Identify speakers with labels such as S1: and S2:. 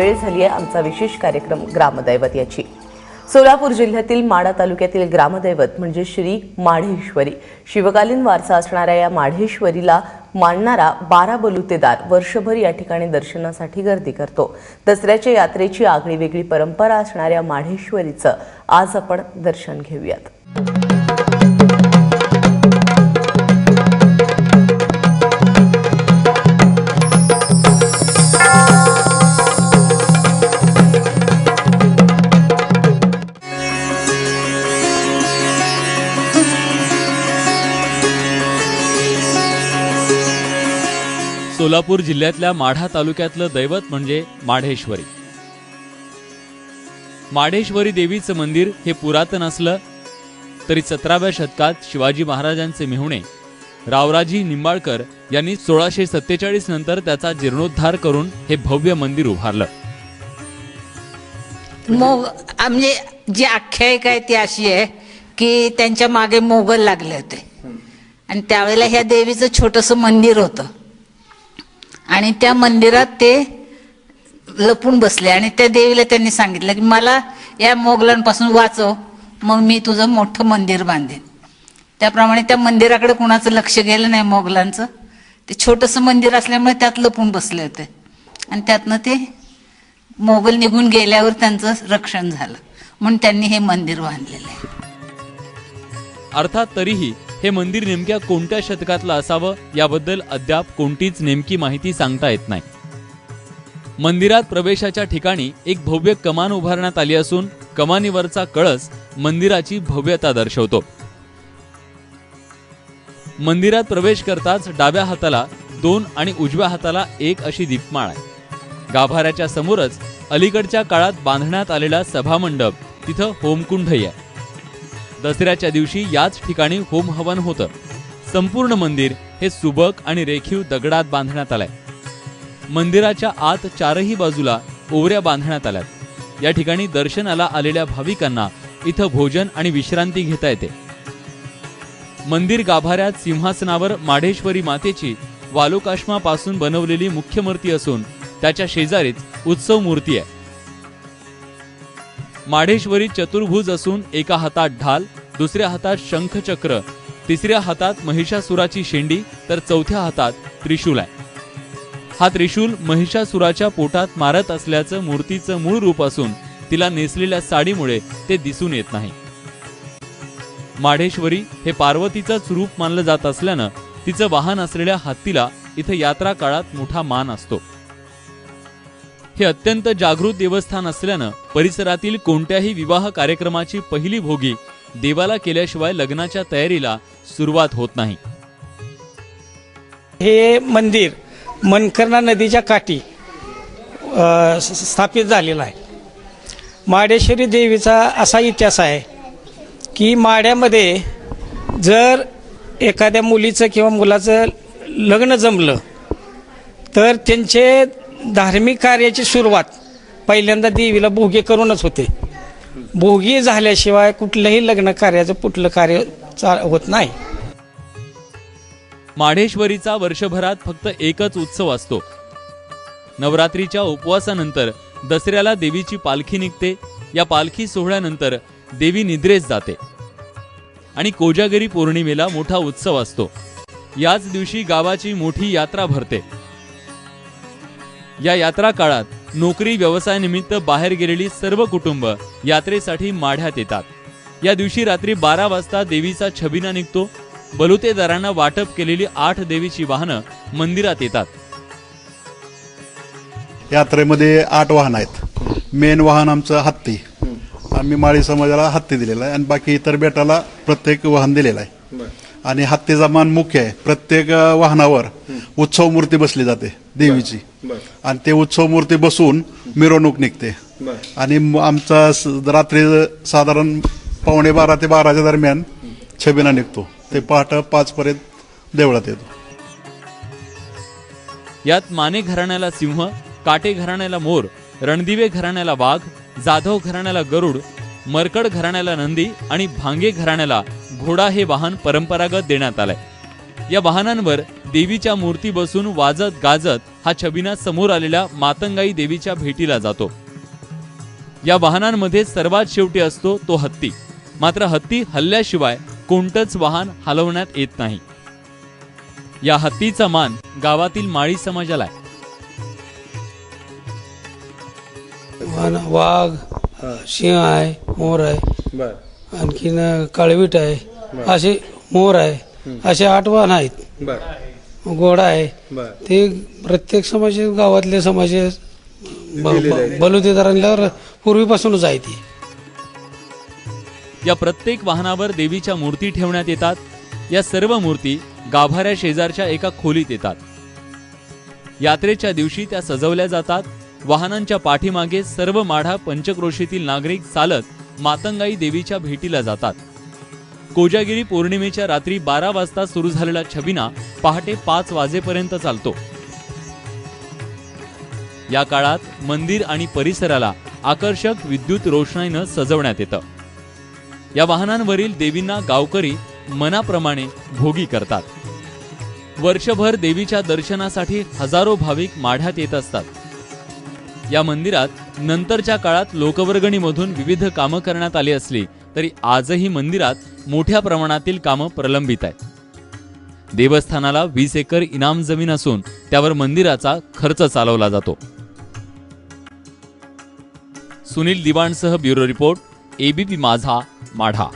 S1: वेळ झाली आहे आमचा विशेष कार्यक्रम ग्रामदैवत याची. सोलापूर जिल्ह्यातील माडा तालुक्यातील ग्रामदैवत म्हणजे श्री माढेश्वरी. शिवकालीन वारसा असणाऱ्या या माढेश्वरीला मानणारा बारा बलुतेदार वर्षभर या ठिकाणी दर्शनासाठी गर्दी करतो. दसऱ्याच्या यात्रेची आगळी वेगळी परंपरा असणाऱ्या माढेश्वरीचं आज आपण दर्शन घेऊयात.
S2: सोलापूर जिल्ह्यातल्या माढा तालुक्यातलं दैवत म्हणजे माढेश्वरी. माढेश्वरी देवीचं मंदिर हे पुरातन असलं तरी सतराव्या शतकात शिवाजी महाराजांचे मेहुणे रावराजी निंबाळकर यांनी सोळाशे सत्तेचाळीस नंतर त्याचा जीर्णोद्धार करून हे भव्य मंदिर उभारलं.
S3: मोग म्हणजे जी आख्यायिका आहे ती अशी आहे की त्यांच्या मागे मोगल लागले होते. आणि त्यावेळेला ह्या देवीचं छोटस मंदिर होतं. आणि त्या मंदिरात ते लपून बसले. आणि त्या देवीला त्यांनी सांगितलं की मला या मोगलांपासून वाचव मग मी तुझं मोठं मंदिर बांधेन. त्याप्रमाणे त्या मंदिराकडे कुणाचं लक्ष गेलं नाही मोगलांचं. ते छोटंसं मंदिर असल्यामुळे त्यात लपून बसले होते. आणि त्यातनं ते मोगल निघून गेल्यावर त्यांचं रक्षण झालं. म्हणून त्यांनी हे मंदिर बांधलेलं आहे.
S2: अर्थात तरीही हे मंदिर नेमक्या कोणत्या शतकातलं असावं? याबद्दल अद्याप कोणतीच नेमकी माहिती सांगता येत नाही. मंदिरात प्रवेशाच्या ठिकाणी एक भव्य कमान उभारण्यात आली असून कमानीवरचा कळस मंदिराची भव्यता दर्शवतो. मंदिरात प्रवेश करताच डाव्या हाताला दोन आणि उजव्या हाताला एक अशी दीपमाळ आहे. गाभाऱ्याच्या समोरच अलीकडच्या काळात बांधण्यात आलेला सभामंडप तिथं होमकुंडही आहे. दसऱ्याच्या दिवशी याच ठिकाणी होम हवन होतं. संपूर्ण मंदिर हे सुबक आणि रेखीव दगडात बांधण्यात आलंय. मंदिराच्या आत चारही बाजूला ओवऱ्या बांधण्यात आल्यात. या ठिकाणी दर्शनाला आलेल्या भाविकांना इथं भोजन आणि विश्रांती घेता येते. मंदिर गाभाऱ्यात सिंहासनावर माढेश्वरी मातेची वालुकाश्मापासून बनवलेली मुख्य मूर्ती असून त्याच्या शेजारीच उत्सव मूर्ती आहे. माढेश्वरी चतुर्भुज असून एका हातात ढाल दुसऱ्या हातात शंखचक्र तिसऱ्या हातात महिषासुराची शेंडी तर चौथ्या हातात त्रिशूल आहे. हा त्रिशूल महिषासुराच्या पोटात मारत असल्याचं मूर्तीचं मूळ रूप असून तिला नेसलेल्या साडीमुळे ते दिसून येत नाही. माढेश्वरी हे पार्वतीचंच रूप मानलं जात असल्यानं तिचं वाहन असलेल्या हत्तीला इथं यात्रा काळात मोठा मान असतो. हे अत्यंत जागृत देवस्थान असल्यानं परिसरातील कोणत्याही विवाह कार्यक्रमाची पहिली भोगी देवाला केल्याशिवाय लग्नाच्या तयारीला सुरुवात होत नाही.
S4: हे मंदिर मनकर्णा नदीच्या काठी स्थापित झालेलं आहे. माडेश्वरी देवीचा असा इतिहास आहे की माड्यामध्ये जर एखाद्या मुलीचं किंवा मुलाचं लग्न जमलं तर त्यांचे धार्मिक कार्याची सुरुवात पहिल्यांदा देवीला भोगे करूनच होते. भोगी झाल्याशिवाय कुठलंही लग्न कार्याचं कुठलं कार्य चा होत नाही.
S2: माढेश्वरीचा वर्षभरात फक्त एकच उत्सव असतो. नवरात्रीच्या उपवासानंतर दसऱ्याला देवीची पालखी निघते. या पालखी सोहळ्यानंतर देवी निद्रेस जाते. आणि कोजागरी पौर्णिमेला मोठा उत्सव असतो. याच दिवशी गावाची मोठी यात्रा भरते. या यात्रा काळात नोकरी व्यवसायानिमित्त बाहेर गेलेली सर्व कुटुंब यात्रेसाठी माढ्यात येतात. या दिवशी रात्री बारा वाजता देवीचा छबिना निघतो. बलुतेदारांना वाटप केलेली आठ देवीची वाहनं मंदिरात येतात.
S5: यात्रेमध्ये आठ वाहन आहेत. मेन वाहन आमचं हत्ती. आम्ही माळी समाजाला हत्ती दिलेला आहे आणि बाकी इतर बेटाला प्रत्येक वाहन दिलेलं आहे. आणि हत्तीचा मान मुख्य आहे. प्रत्येक वाहनावर उत्सव मूर्ती बसली जाते देवीची. आणि ते उत्सव मूर्ती बसून मिरवणूक निघते. आणि आमचा रात्री साधारण पावणे बारा ते बाराच्या दरम्यान छबिना निघतो. ते पहाटे पाच पर्यंत देवळात येतो.
S2: यात माने घराण्याला सिंह काटे घराण्याला मोर रणदिवे घराण्याला वाघ जाधव घराण्याला गरुड मरकड घराण्याला नंदी आणि भांगे घराण्याला घोडा हे वाहन परंपरागत देण्यात आलंय. या वाहनांवर देवीच्या मूर्ती बसून वाजत गाजत हा छबिना समोर आलेल्या मातंगाई देवीच्या भेटीला जातो. या वाहनांमध्ये सर्वात शेवटी असतो तो हत्ती. मात्र हत्ती हल्ल्याशिवाय कोणतंच वाहन हलवण्यात येत नाही. या हत्तीचा मान गावातील माळी समाजाला आहे.
S6: वाघ सिंह आहे मोर आहे. आणखीन काळवीट आहे. असे मोर आहे. असे आठ वाहन आहेत.
S7: बर.
S6: घोडा आहे.
S7: बर.
S6: ते प्रत्येक समाज गावातले समाज बलुतेदारांना पूर्वीपासूनच आहे ती.
S2: या प्रत्येक वाहनावर देवीच्या मूर्ती ठेवण्यात येतात. या सर्व मूर्ती गाभाऱ्या शेजारच्या एका खोलीत येतात. यात्रेच्या दिवशी त्या सजवल्या जातात. वाहनांच्या पाठीमागे सर्व माढा पंचक्रोशीतील नागरिक चालत मातंगाई देवीच्या भेटीला जातात. कोजागिरी पौर्णिमेच्या रात्री बारा वाजता सुरू झालेला छबिना पहाटे पाच वाजेपर्यंत चालतो. या काळात मंदिर आणि परिसराला आकर्षक विद्युत रोषणाईनं सजवण्यात येतं. या वाहनांवरील देवींना गावकरी मनाप्रमाणे भोगी करतात. वर्षभर देवीच्या दर्शनासाठी हजारो भाविक माढ्यात येत असतात. या मंदिरात नंतरच्या काळात लोकवर्गणीमधून विविध कामं करण्यात आली असली तरी आजही मंदिरात मोठ्या प्रमाणातील कामं प्रलंबित आहेत. देवस्थानाला वीस एकर इनाम जमीन असून त्यावर मंदिराचा खर्च चालवला जातो. Sunil दिवाणसह bureau report ABP Majha Madha.